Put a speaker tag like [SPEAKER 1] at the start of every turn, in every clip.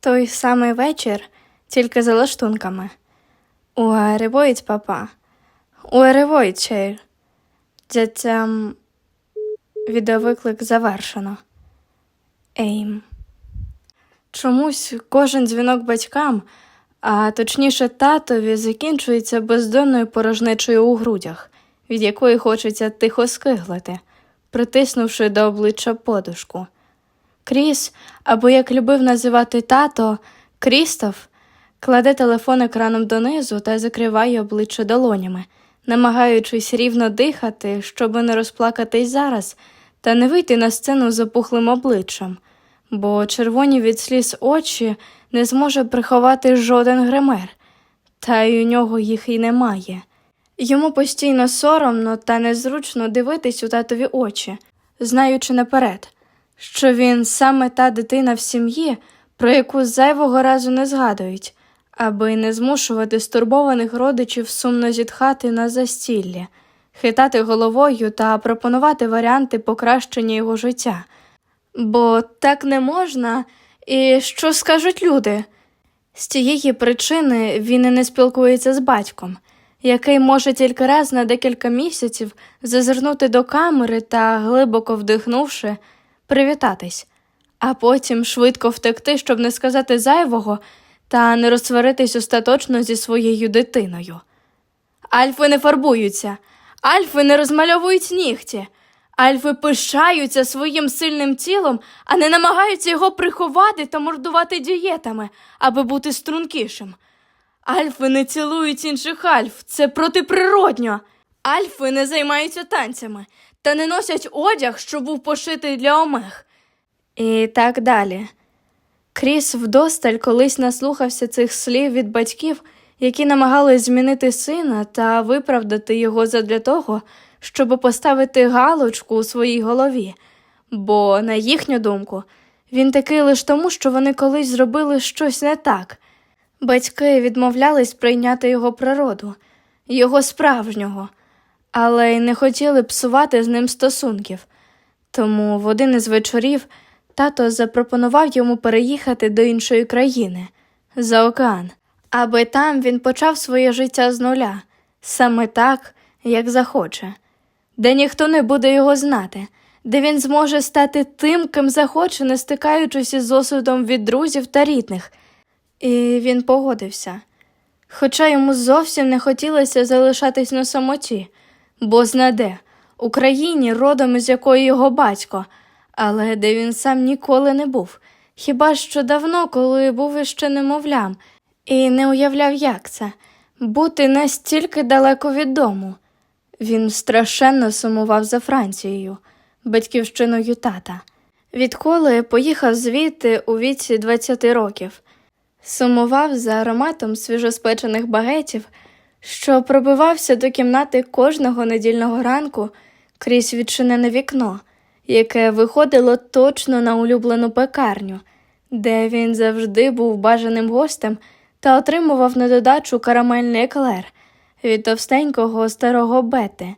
[SPEAKER 1] той самий вечір, тільки за лаштунками. Уаревоїть папа. Уаревоїть чейр. Дядям відеовиклик завершено. Ейм. Чомусь кожен дзвінок батькам, а точніше татові, закінчується бездонною порожнечою у грудях, від якої хочеться тихо скиглити, притиснувши до обличчя подушку. Кріс, або як любив називати тато, Крістоф, кладе телефон екраном донизу та закриває обличчя долонями, намагаючись рівно дихати, щоби не розплакатись зараз та не вийти на сцену з опухлим обличчям, бо червоні від сліз очі не зможе приховати жоден гример, та й у нього їх і немає. Йому постійно соромно та незручно дивитись у татові очі, знаючи наперед, що він саме та дитина в сім'ї, про яку зайвого разу не згадують, аби не змушувати стурбованих родичів сумно зітхати на застілля, хитати головою та пропонувати варіанти покращення його життя. Бо так не можна, і що скажуть люди? З цієї причини він і не спілкується з батьком, який може тільки раз на декілька місяців зазирнути до камери та, глибоко вдихнувши, привітатись, а потім швидко втекти, щоб не сказати зайвого та не розсваритись остаточно зі своєю дитиною. Альфи не фарбуються, альфи не розмальовують нігті. Альфи пишаються своїм сильним тілом, а не намагаються його приховати та мордувати дієтами, аби бути стрункішим. Альфи не цілують інших альф, це протиприродньо. Альфи не займаються танцями та не носять одяг, що був пошитий для омег. І так далі. Кріс вдосталь колись наслухався цих слів від батьків, які намагались змінити сина та виправдати його задля того, щоб поставити галочку у своїй голові, бо, на їхню думку, він такий лише тому, що вони колись зробили щось не так. Батьки відмовлялись прийняти його природу, його справжнього, але й не хотіли псувати з ним стосунків. Тому в один із вечорів тато запропонував йому переїхати до іншої країни за океан, аби там він почав своє життя з нуля, саме так, як захоче, де ніхто не буде його знати, де він зможе стати тим, ким захоче, не стикаючись із осудом від друзів та рідних. І він погодився. Хоча йому зовсім не хотілося залишатись на самоті, бо знаде, у країні, родом із якої його батько, але де він сам ніколи не був, хіба що давно, коли був іще немовлям, і не уявляв, як це бути настільки далеко від дому. Він страшенно сумував за Францією, батьківщиною тата. Відколи поїхав звідти у віці 20 років, сумував за ароматом свіжоспечених багетів, що пробивався до кімнати кожного недільного ранку крізь відчинене вікно, яке виходило точно на улюблену пекарню, де він завжди був бажаним гостем та отримував на додачу карамельний еклер від товстенького старого Бети,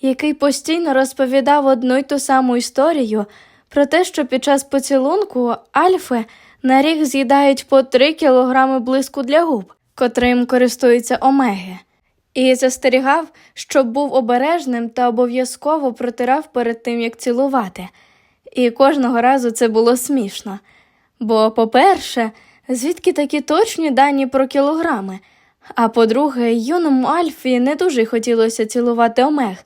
[SPEAKER 1] який постійно розповідав одну й ту саму історію про те, що під час поцілунку альфи на рік з'їдають по 3 кілограми блиску для губ, котрим користуються омеги, і застерігав, щоб був обережним та обов'язково протирав перед тим, як цілувати. І кожного разу це було смішно. Бо, по-перше, звідки такі точні дані про кілограми? А по-друге, юному Альфі не дуже хотілося цілувати омег,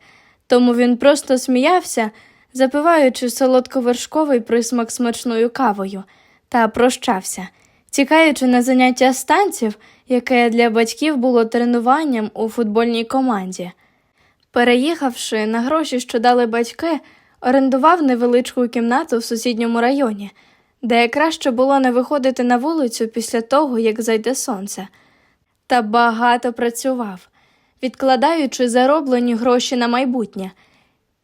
[SPEAKER 1] тому він просто сміявся, запиваючи солодковершковий присмак смачною кавою, та прощався, тікаючи на заняття з танців, яке для батьків було тренуванням у футбольній команді. Переїхавши на гроші, що дали батьки, орендував невеличку кімнату в сусідньому районі, де краще було не виходити на вулицю після того, як зайде сонце та багато працював, відкладаючи зароблені гроші на майбутнє.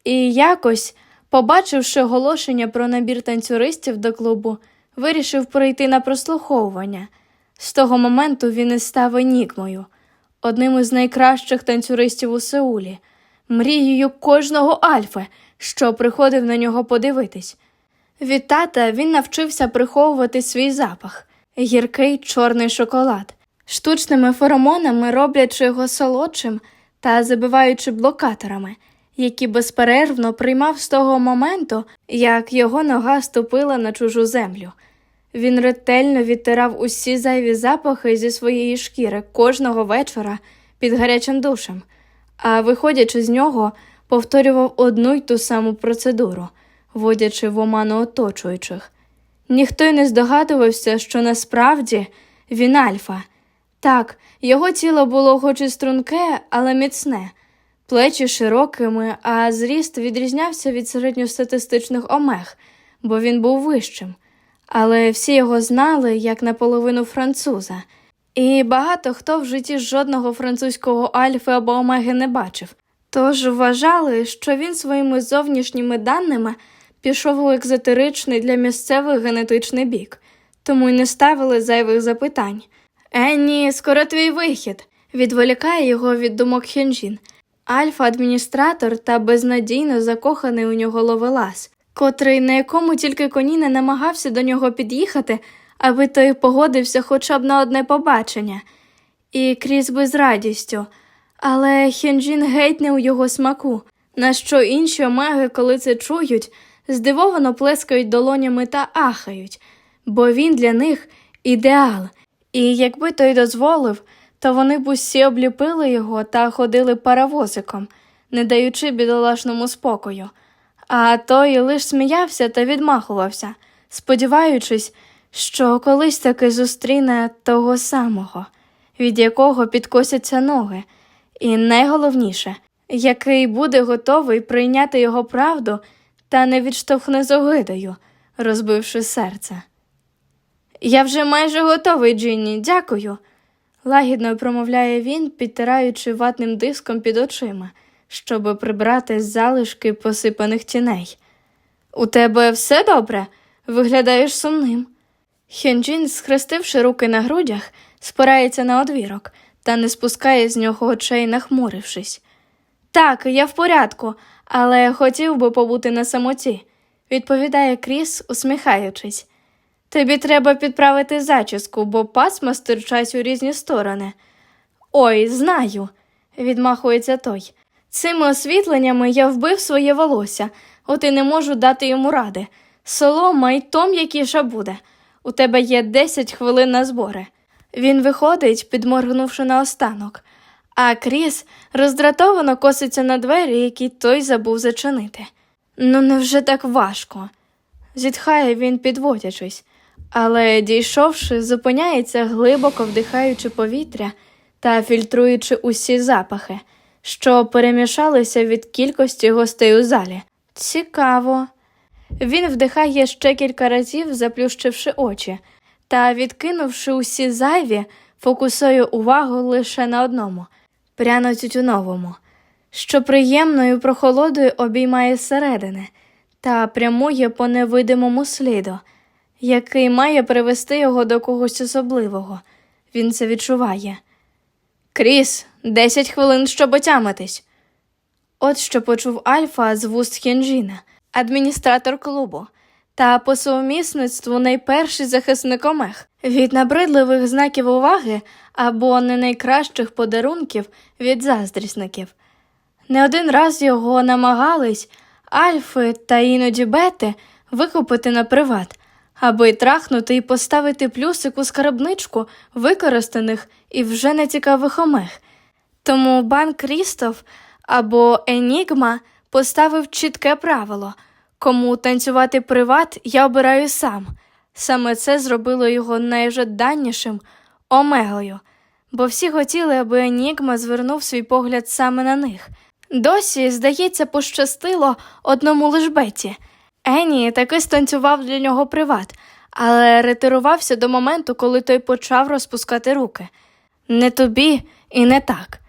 [SPEAKER 1] І якось, побачивши оголошення про набір танцюристів до клубу, вирішив прийти на прослуховування. З того моменту він і став енігмою, одним із найкращих танцюристів у Сеулі, мрією кожного альфи, що приходив на нього подивитись. Від тата він навчився приховувати свій запах, гіркий чорний шоколад. Штучними феромонами роблячи його солодшим та забиваючи блокаторами, які безперервно приймав з того моменту, як його нога ступила на чужу землю. Він ретельно відтирав усі зайві запахи зі своєї шкіри кожного вечора під гарячим душем, а виходячи з нього, повторював одну й ту саму процедуру, вводячи в оману оточуючих. Ніхто й не здогадувався, що насправді він альфа. Так, його тіло було хоч і струнке, але міцне, плечі широкими, а зріст відрізнявся від середньостатистичних омег, бо він був вищим. Але всі його знали як наполовину француза, і багато хто в житті жодного французького альфи або омеги не бачив. Тож вважали, що він своїми зовнішніми даними пішов у екзотеричний для місцевих генетичний бік, тому й не ставили зайвих запитань. Е, ні, скоро твій вихід. Відволікає його від думок Хенджін. Альфа-адміністратор та безнадійно закоханий у нього ловелас, котрий на якому тільки коні не намагався до нього під'їхати, аби той погодився хоча б на одне побачення. І крізь би з радістю. Але Хенджін геть не у його смаку, на що інші омеги, коли це чують, здивовано плескають долонями та ахають, бо він для них ідеал. І якби той дозволив, то вони б усі обліпили його та ходили паровозиком, не даючи бідолашному спокою. А той лиш сміявся та відмахувався, сподіваючись, що колись таки зустріне того самого, від якого підкосяться ноги, і найголовніше, який буде готовий прийняти його правду та не відштовхне з огидою, розбивши серце. Я вже майже готовий, Джинні, дякую. Лагідно промовляє він, підтираючи ватним диском під очима, щоб прибрати залишки посипаних тіней. У тебе все добре? Виглядаєш сумним. Хьонджін, схрестивши руки на грудях, спирається на одвірок та не спускає з нього очей, нахмурившись. Так, я в порядку, але хотів би побути на самоті, відповідає Кріс, усміхаючись. Тобі треба підправити зачіску, бо пасма стирчать у різні сторони. Ой, знаю, відмахується той. Цими освітленнями я вбив своє волосся, от і не можу дати йому ради. Солома й то м'якіша буде. У тебе є 10 хвилин на збори. Він виходить, підморгнувши наостанок, а Кріс роздратовано коситься на двері, які той забув зачинити. Ну, невже так важко? зітхає він, підводячись, але, дійшовши, зупиняється, глибоко вдихаючи повітря та фільтруючи усі запахи, що перемішалися від кількості гостей у залі. Цікаво. Він вдихає ще кілька разів, заплющивши очі, та, відкинувши усі зайві, фокусує увагу лише на одному пряно тютюновому, що приємною прохолодою обіймає зсередини та прямує по невидимому сліду, який має привести його до когось особливого. Він це відчуває. Кріс, десять хвилин, щоб отямитись. От що почув Альфа з вуст Хенджіна, адміністратор клубу, та по сумісництву найперший захисник омех від набридливих знаків уваги або не найкращих подарунків від заздрісників. Не один раз його намагались альфи та іноді бети викупити на приват, аби трахнути і поставити плюсик у скарбничку використаних і вже нецікавих омег. Тому банк Крістоф або Енігма поставив чітке правило кому танцювати приват, я обираю сам. Саме це зробило його найжаданнішим омегою, бо всі хотіли, аби Енігма звернув свій погляд саме на них. Досі, здається, пощастило одному лиш. Ені таки станцював для нього приват, але ретирувався до моменту, коли той почав розпускати руки. Не тобі і не так,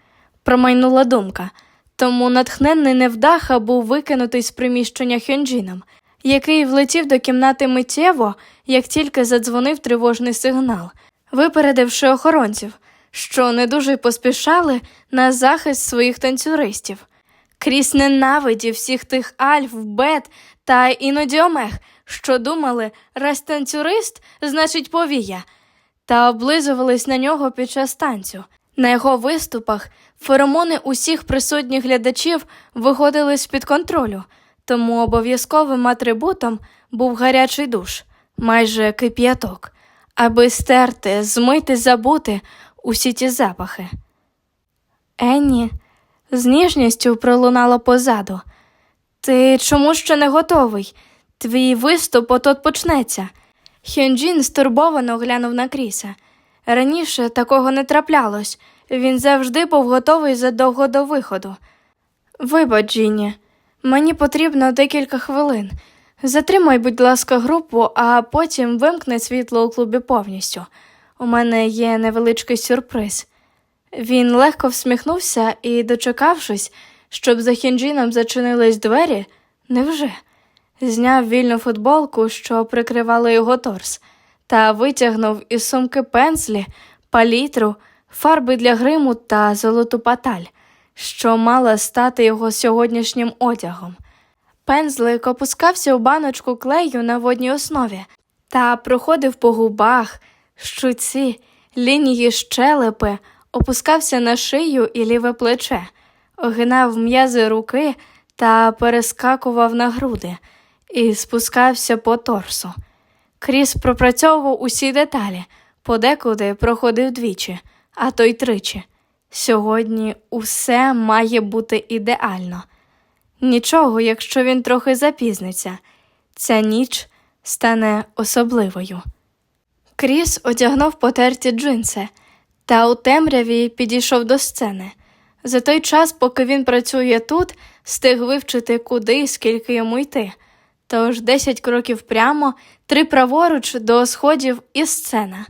[SPEAKER 1] промайнула думка. Тому натхненний невдаха був викинутий з приміщення Хьонджіном, який влетів до кімнати миттєво, як тільки задзвонив тривожний сигнал, випередивши охоронців, що не дуже поспішали на захист своїх танцюристів. Кріс ненавидів всіх тих альф, бет та іноді омег, що думали, раз танцюрист, значить повія. та облизувались на нього під час танцю. На його виступах феромони усіх присутніх глядачів виходили з-під контролю, тому обов'язковим атрибутом був гарячий душ, майже кип'яток, аби стерти, змити, забути усі ті запахи. Енні з ніжністю пролунала позаду. Ти чому ще не готовий? Твій виступ от почнеться. Хьонджін стурбовано глянув на Кріса. Раніше такого не траплялось, він завжди був готовий задовго до виходу. Вибач, Джіні, мені потрібно декілька хвилин. Затримай, будь ласка, групу, а потім вимкни світло у клубі повністю. У мене є невеличкий сюрприз. Він легко всміхнувся і, дочекавшись, щоб за Хінджіном зачинились двері, невже? Зняв вільну футболку, що прикривала його торс, та витягнув із сумки пензлі, палітру, фарби для гриму та золоту паталь, що мала стати його сьогоднішнім одягом. Пензлик опускався у баночку клею на водній основі та проходив по губах, щуці, лінії щелепи, опускався на шию і ліве плече, огинав м'язи руки та перескакував на груди і спускався по торсу. Кріс пропрацьовував усі деталі, подекуди проходив двічі, а то й тричі. Сьогодні усе має бути ідеально. Нічого, якщо він трохи запізниться, ця ніч стане особливою. Кріс одягнув потерті джинси та у темряві підійшов до сцени. За той час, поки він працює тут, встиг вивчити, куди і скільки йому йти. Тож десять кроків прямо, три праворуч до сходів і сцена.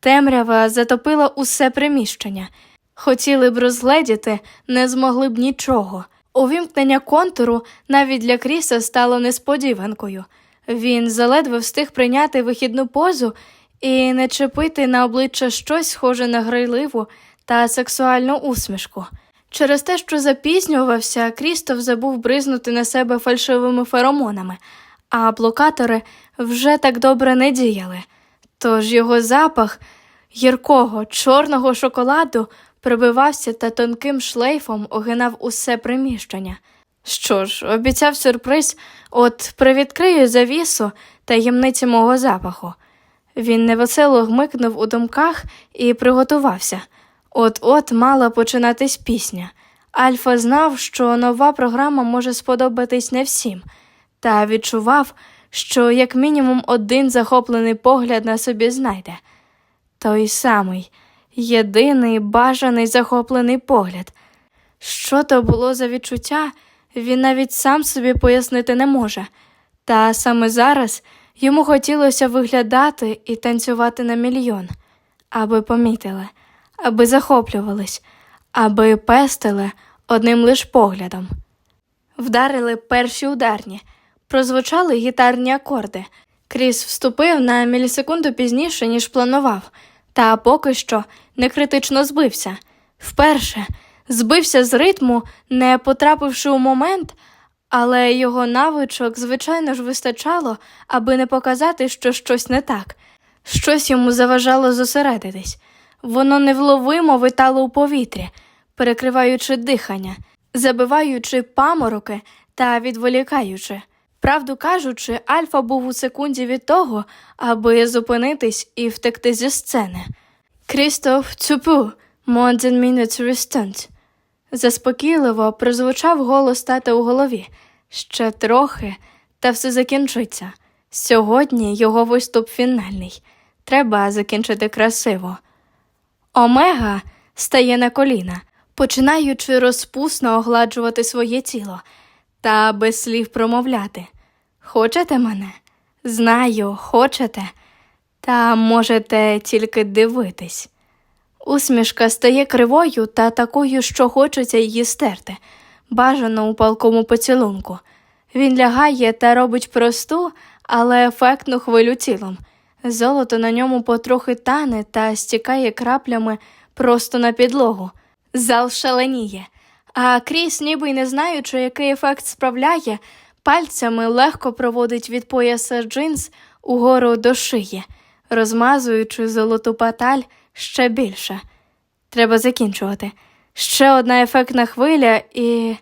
[SPEAKER 1] Темрява затопила усе приміщення. Хотіли б розгледіти, не змогли б нічого. Увімкнення контуру навіть для Кріса стало несподіванкою. Він заледве встиг прийняти вихідну позу і не чепити на обличчя щось схоже на грайливу та сексуальну усмішку. Через те, що запізнювався, Крістоф забув бризнути на себе фальшивими феромонами, а блокатори вже так добре не діяли. Тож його запах гіркого чорного шоколаду пробивався та тонким шлейфом огинав усе приміщення. Що ж, обіцяв сюрприз, от привідкрию завісу таємниці мого запаху. Він невесело гмикнув у думках і приготувався. От-от мала починатись пісня. Альфа знав, що нова програма може сподобатись не всім, та відчував, що як мінімум один захоплений погляд на собі знайде. Той самий, єдиний бажаний захоплений погляд. Що то було за відчуття, він навіть сам собі пояснити не може. Та саме зараз йому хотілося виглядати і танцювати на мільйон, аби помітили, аби захоплювались, аби пестили одним лиш поглядом. Вдарили перші ударні, прозвучали гітарні акорди. Кріс вступив на мілісекунду пізніше, ніж планував, та поки що не критично збився. Вперше збився з ритму, не потрапивши у момент, але його навичок, звичайно ж, вистачало, аби не показати, що щось не так. Щось йому заважало зосередитись. Воно невловимо витало у повітрі, перекриваючи дихання, забиваючи памороки та відволікаючи. Правду кажучи, Альфа був у секунді від того, аби зупинитись і втекти зі сцени. Крістоф Цюпу, Монзен Мінець Рестонт. Заспокійливо прозвучав голос тата у голові. Ще трохи, та все закінчиться. Сьогодні його виступ фінальний. Треба закінчити красиво. Омега стає на коліна, починаючи розпусно огладжувати своє тіло та без слів промовляти. Хочете мене? Знаю, хочете, та можете тільки дивитись. Усмішка стає кривою та такою, що хочеться її стерти, бажано у палкому поцілунку. Він лягає та робить просту, але ефектну хвилю тілом. Золото на ньому потрохи тане та стікає краплями просто на підлогу. Зал шаленіє, а Кріс, ніби й не знаючи, який ефект справляє, пальцями легко проводить від пояса джинс угору до шиї, розмазуючи золоту паталь ще більше. Треба закінчувати. Ще одна ефектна хвиля, і.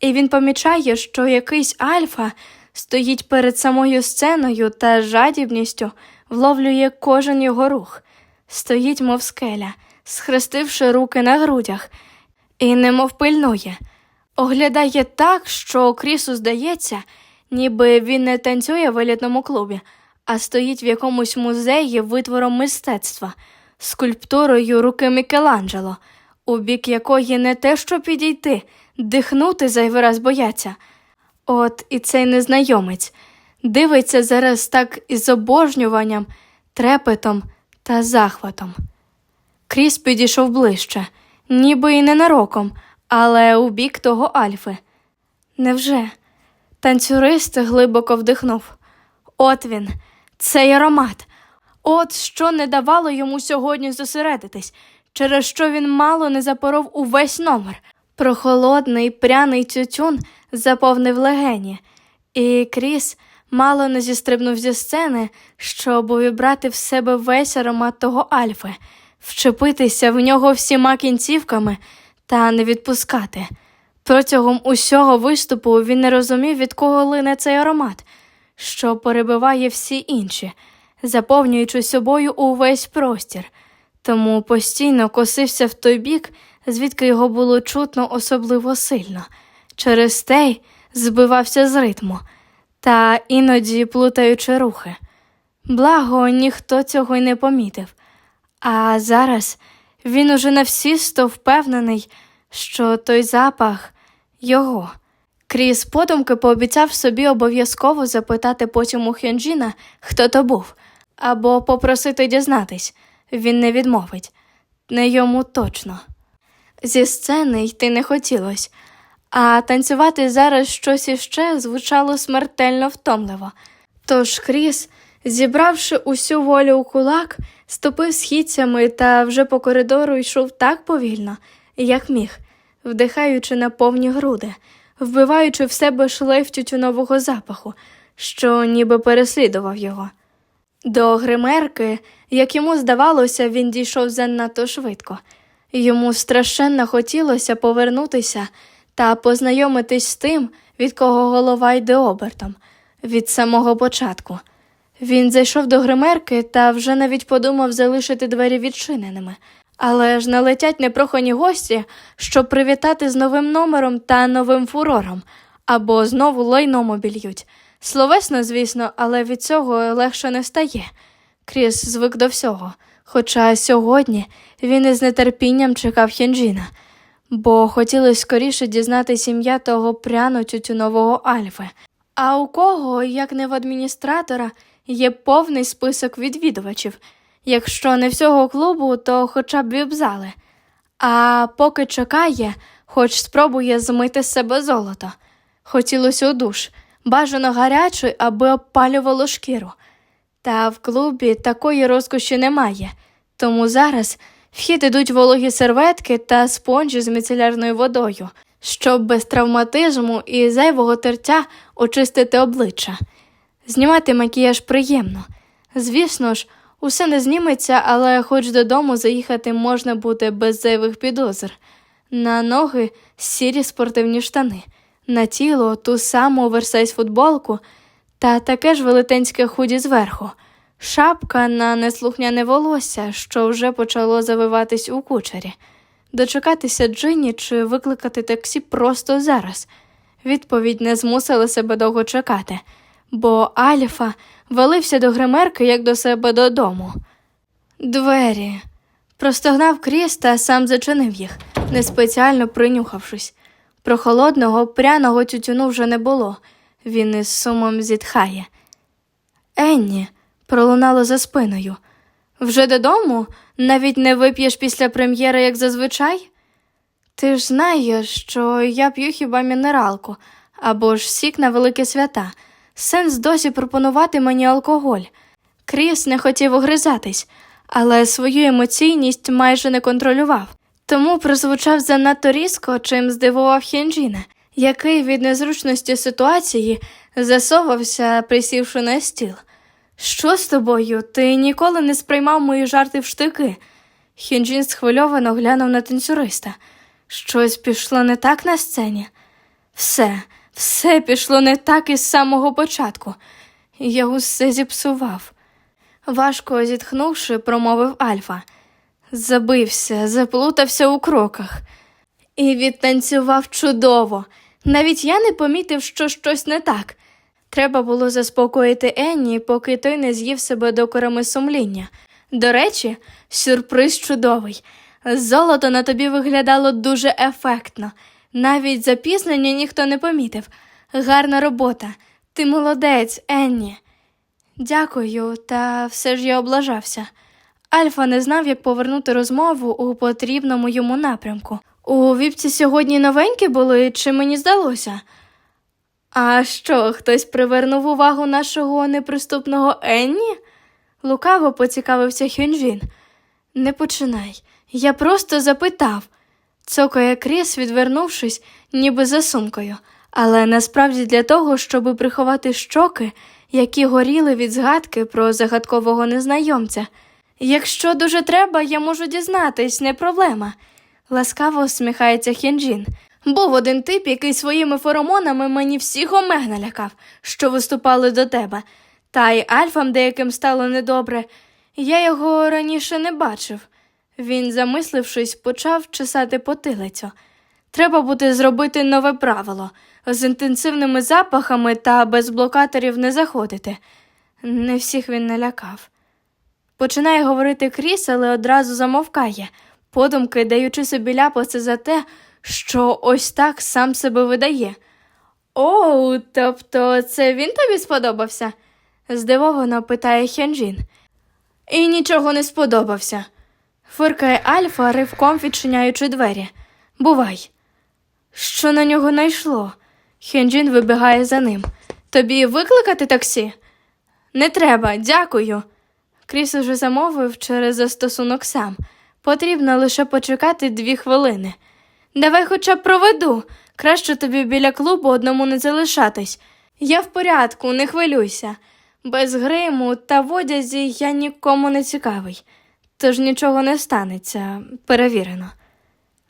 [SPEAKER 1] І він помічає, що якийсь альфа стоїть перед самою сценою та жадібністю вловлює кожен його рух, стоїть, мов скеля, схрестивши руки на грудях, і немов пильнує, оглядає так, що Крісу здається, ніби він не танцює в елітному клубі, а стоїть в якомусь музеї витвором мистецтва, скульптурою руки Мікеланджело, у бік якої не те, що підійти, дихнути зайвий раз бояться. От і цей незнайомець дивиться зараз так із обожнюванням, трепетом та захватом. Кріс підійшов ближче, ніби і ненароком, але у бік того Альфи. Невже? Танцюрист глибоко вдихнув. От він, цей аромат. От що не давало йому сьогодні зосередитись, через що він мало не запоров увесь номер. Прохолодний пряний тютюн заповнив легені, і Кріс мало не зістрибнув зі сцени, щоб увібрати в себе весь аромат того Альфи, вчепитися в нього всіма кінцівками та не відпускати. Протягом усього виступу він не розумів, від кого лине цей аромат, що перебиває всі інші, заповнюючи собою увесь простір, тому постійно косився в той бік, звідки його було чутно особливо сильно. Через те збивався з ритму та іноді плутаючи рухи. Благо, ніхто цього й не помітив. А зараз він уже на всі сто впевнений, що той запах його. Кріс подумки пообіцяв собі обов'язково запитати потім у Хьонджіна, хто то був, або попросити дізнатись. Він не відмовить. Не йому точно. Зі сцени йти не хотілось, а танцювати зараз щось іще звучало смертельно втомливо. Тож Кріс, зібравши усю волю у кулак, ступив східцями та вже по коридору йшов так повільно, як міг, вдихаючи на повні груди, вбиваючи в себе шлейф тютюнового запаху, що ніби переслідував його. До гримерки, як йому здавалося, він дійшов занадто швидко. Йому страшенно хотілося повернутися та познайомитись з тим, від кого голова йде обертом, від самого початку. Він зайшов до гримерки та вже навіть подумав залишити двері відчиненими, але ж налетять непрохані гості, щоб привітати з новим номером та новим фурором, або знову лайном обільють. Словесно, звісно, але від цього легше не стає. Кріс звик до всього, хоча сьогодні він із нетерпінням чекав Хенджіна, бо хотілося скоріше дізнатися ім'я того пряно тютюнового Альфи. А у кого, як не в адміністратора, є повний список відвідувачів. Якщо не всього клубу, то хоча б віп-зали. А поки чекає, хоч спробує змити з себе золото. Хотілося у душ, бажано гарячий, аби опалювало шкіру. Та в клубі такої розкоші немає, тому зараз вхід ідуть вологі серветки та спонжі з міцелярною водою, щоб без травматизму і зайвого тертя очистити обличчя. Знімати макіяж приємно. Звісно ж, усе не зніметься, але хоч додому заїхати можна буде без зайвих підозр. На ноги сірі спортивні штани, на тіло ту саму оверсайз футболку та таке ж велетенське худі зверху, шапка на неслухняне волосся, що вже почало завиватись у кучері, дочекатися Джині чи викликати таксі просто зараз. Відповідь не змусила себе довго чекати, бо Альфа валився до гримерки, як до себе додому. Двері. Простогнав Кріс та сам зачинив їх, не спеціально принюхавшись. Прохолодного, пряного тютюну вже не було. Він із сумом зітхає. Енні, пролунало за спиною. Вже додому? Навіть не вип'єш після прем'єри, як зазвичай? Ти ж знаєш, що я п'ю хіба мінералку або ж сік на великі свята. Сенс досі пропонувати мені алкоголь. Кріс не хотів огризатись, але свою емоційність майже не контролював, тому прозвучав занадто різко, чим здивував Хінджіна, який від незручності ситуації засовався, присівши на стіл. Що з тобою? Ти ніколи не сприймав мої жарти в штики. Хюнджін схвильовано глянув на танцюриста. Щось пішло не так на сцені. Все, все пішло не так із самого початку. Я усе зіпсував. Важко зітхнувши, промовив Альфа. Забився, заплутався у кроках. І відтанцював чудово. Навіть я не помітив, що щось не так. Треба було заспокоїти Енні, поки той не з'їв себе докорами сумління. До речі, сюрприз чудовий. Золото на тобі виглядало дуже ефектно. Навіть запізнення ніхто не помітив. Гарна робота. Ти молодець, Енні. Дякую, та все ж я облажався. Альфа не знав, як повернути розмову у потрібному йому напрямку. У віпці сьогодні новенькі були, чи мені здалося? А що, хтось привернув увагу нашого неприступного Енні? Лукаво поцікавився Хюнджін. Не починай. Я просто запитав. Цокає Кріс, відвернувшись, ніби за сумкою, але насправді для того, щоби приховати щоки, які горіли від згадки про загадкового незнайомця. Якщо дуже треба, я можу дізнатись, не проблема. Ласкаво усміхається Хінджін. Був один тип, який своїми феромонами мені всіх омег налякав, що виступали до тебе. Та й альфам деяким стало недобре. Я його раніше не бачив. Він, замислившись, почав чесати потилицю. Треба буде зробити нове правило з інтенсивними запахами та без блокаторів не заходити. Не всіх він налякав. Починає говорити Кріс, але одразу замовкає, подумки даючи собі ляпоси за те, що ось так сам себе видає. Оу, тобто це він тобі сподобався? здивовано питає Хянджін. І нічого не сподобався. Фиркає Альфа, ривком відчиняючи двері. Бувай. Що на нього найшло? Хенджін вибігає за ним. Тобі викликати таксі? Не треба, дякую. Кріс уже замовив через застосунок сам. Потрібно лише почекати дві хвилини. Давай хоча б проведу. Краще тобі біля клубу одному не залишатись. Я в порядку, не хвилюйся. Без гриму та в одязі я нікому не цікавий, тож нічого не станеться, перевірено.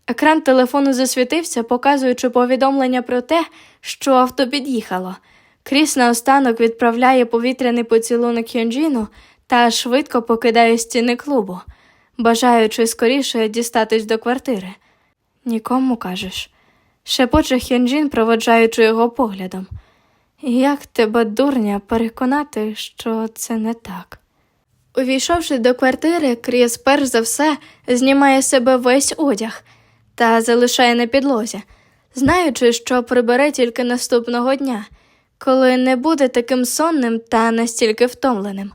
[SPEAKER 1] Екран телефону засвітився, показуючи повідомлення про те, що авто під'їхало. Кріс наостанок відправляє повітряний поцілунок Хьонджіну та швидко покидає стіни клубу, бажаючи скоріше дістатись до квартири. Нікому кажеш, шепоче Хьонджін, проводжаючи його поглядом. Як тебе, дурня, переконати, що це не так? Увійшовши до квартири, Кріс перш за все знімає себе весь одяг та залишає на підлозі, знаючи, що прибере тільки наступного дня, коли не буде таким сонним та настільки втомленим.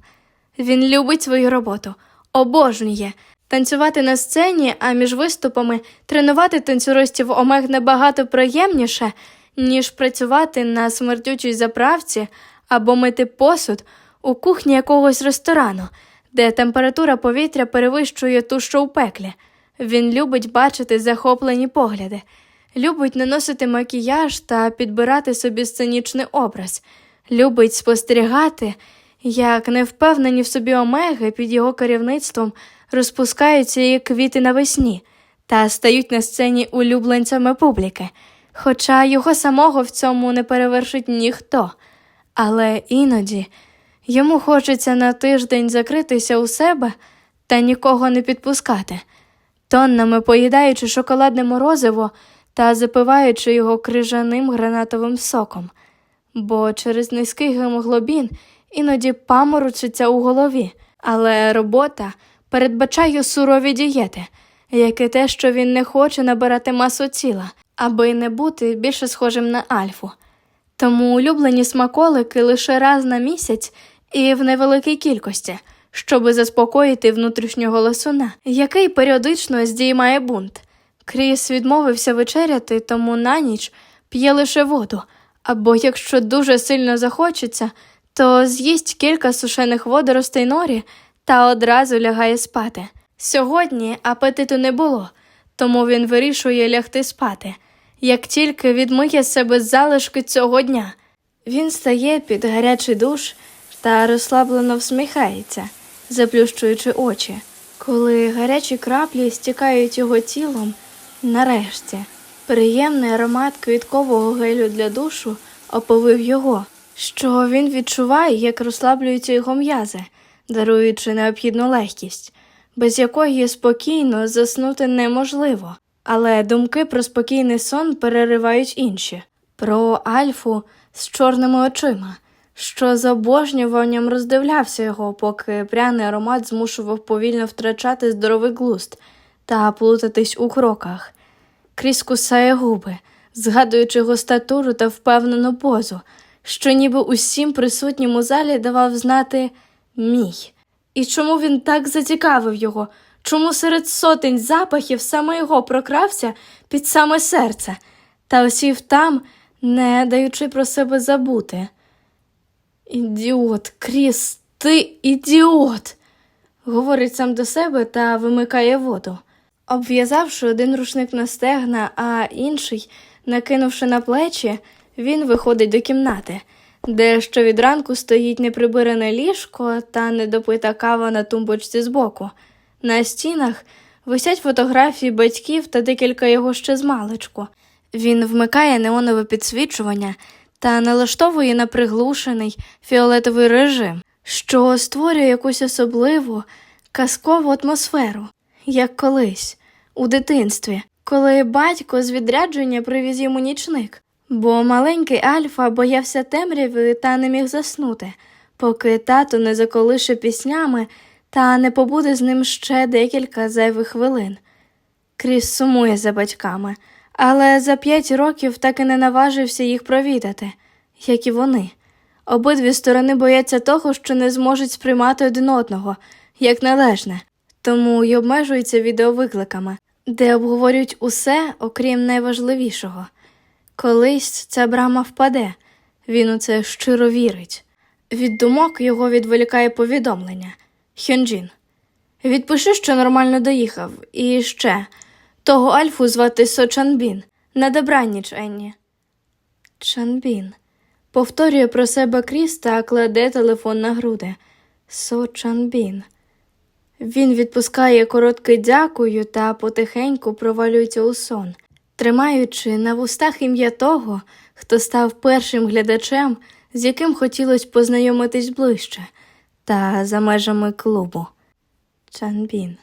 [SPEAKER 1] Він любить свою роботу, обожнює танцювати на сцені, а між виступами тренувати танцюристів омег набагато приємніше, ніж працювати на смердючій заправці або мити посуд у кухні якогось ресторану, де температура повітря перевищує ту, що у пеклі. Він любить бачити захоплені погляди, любить наносити макіяж та підбирати собі сценічний образ, любить спостерігати, як невпевнені в собі омеги під його керівництвом розпускаються як квіти навесні та стають на сцені улюбленцями публіки, хоча його самого в цьому не перевершить ніхто. Але іноді йому хочеться на тиждень закритися у себе та нікого не підпускати тоннами поїдаючи шоколадне морозиво та запиваючи його крижаним гранатовим соком, бо через низький гемоглобін іноді паморочиться у голові, але робота передбачає сурові дієти, як і те, що він не хоче набирати масу тіла, аби не бути більше схожим на альфу. Тому улюблені смаколики лише раз на місяць і в невеликій кількості – щоби заспокоїти внутрішнього ласуна, який періодично здіймає бунт. Кріс відмовився вечеряти, тому на ніч п'є лише воду, або якщо дуже сильно захочеться, то з'їсть кілька сушених водоростей норі та одразу лягає спати. Сьогодні апетиту не було, тому він вирішує лягти спати. Як тільки відмиє себе залишки цього дня, він стає під гарячий душ та розслаблено всміхається, заплющуючи очі, коли гарячі краплі стікають його тілом. Нарешті, приємний аромат квіткового гелю для душу оповив його, що він відчуває, як розслаблюються його м'язи, даруючи необхідну легкість, без якої спокійно заснути неможливо. Але думки про спокійний сон переривають інші про Альфу з чорними очима, що з обожнюванням роздивлявся його, поки пряний аромат змушував повільно втрачати здоровий глузд та плутатись у кроках. Крізь кусає губи, згадуючи його статуру та впевнену позу, що ніби усім присутнім у залі давав знати мій. І чому він так зацікавив його? Чому серед сотень запахів саме його прокрався під саме серце та осів там, не даючи про себе забути? Ідіот, Кріс, ти ідіот, говорить сам до себе та вимикає воду. Обв'язавши один рушник на стегна, а інший, накинувши на плечі, він виходить до кімнати, де ще від ранку стоїть неприбиране ліжко та недопита кава на тумбочці збоку. На стінах висять фотографії батьків та декілька його ще з маличку. Він вмикає неонове підсвічування та налаштовує на приглушений фіолетовий режим, що створює якусь особливу казкову атмосферу, як колись у дитинстві, коли батько з відрядження привіз йому нічник, бо маленький Альфа боявся темряви та не міг заснути, поки тато не заколише піснями та не побуде з ним ще декілька зайвих хвилин. Кріс сумує за батьками, але за п'ять років так і не наважився їх провідати, як і вони. Обидві сторони бояться того, що не зможуть сприймати один одного як належне, тому й обмежуються відеовикликами, де обговорюють усе, окрім найважливішого. Колись ця брама впаде, він у це щиро вірить. Від думок його відволікає повідомлення. Хьонджін. Відпиши, що нормально доїхав. І ще того Альфу звати Со Чанбін. На добраніч, Енні. Чанбін. Повторює про себе Кріс та кладе телефон на груди. Со Чанбін. Він відпускає коротке дякую та потихеньку провалюється у сон, тримаючи на вустах ім'я того, хто став першим глядачем, з яким хотілося познайомитись ближче, та за межами клубу. Чанбін.